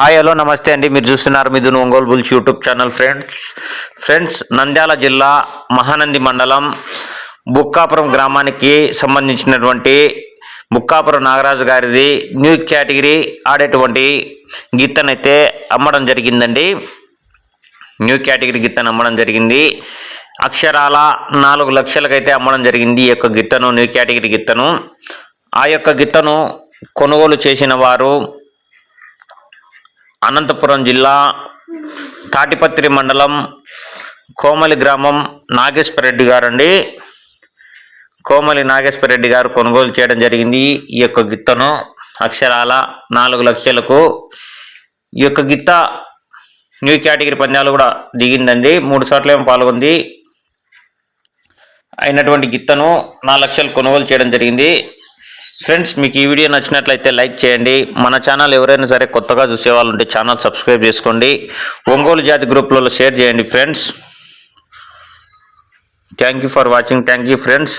Hi hello నమస్తే అండి. మీరు చూస్తున్నారు Mithun Ongole bulls YouTube channel friends. Friends Nandyal జిల్లా మహానంది మండలం బుక్కాపురం గ్రామానికి సంబంధించినటువంటి బుక్కాపురం నాగరాజు గారిది న్యూ కేటగిరీ ఆడేటువంటి గీతనైతే అమ్మడం జరిగిందండి. న్యూ కేటగిరీ గిత్తను అమ్మడం జరిగింది. అక్షరాల నాలుగు లక్షలకైతే అమ్మడం జరిగింది ఈ యొక్క గిత్తను న్యూ కేటగిరీ గిత్తను ఆ యొక్క గిత్తను కొనుగోలు చేసిన వారు అనంతపురం జిల్లా తాటిపత్రి మండలం కోమలి గ్రామం నాగేశ్వర రెడ్డి గారండి. కోమలి నాగేశ్వర రెడ్డి గారు కొనుగోలు చేయడం జరిగింది. ఈ యొక్క గిత్తను అక్షరాల నాలుగు లక్షలకు ఈ యొక్క గిత్త న్యూ కేటగిరీ పందాలు కూడా దిగిందండి. మూడు సార్లు ఏమో పాల్గొంది. అయినటువంటి గిత్తను నాలుగు లక్షలు కొనుగోలు చేయడం జరిగింది. ఫ్రెండ్స్ మీకు ఈ వీడియో నచ్చినట్లయితే లైక్ చేయండి. మన ఛానల్ ఎవరైనా సరే కొత్తగా చూసే వాళ్ళు ఉంటే ఛానల్ సబ్స్క్రైబ్ చేసుకోండి. ఒంగోలు జాతి గ్రూప్లలో షేర్ చేయండి friends thank you for watching thank you friends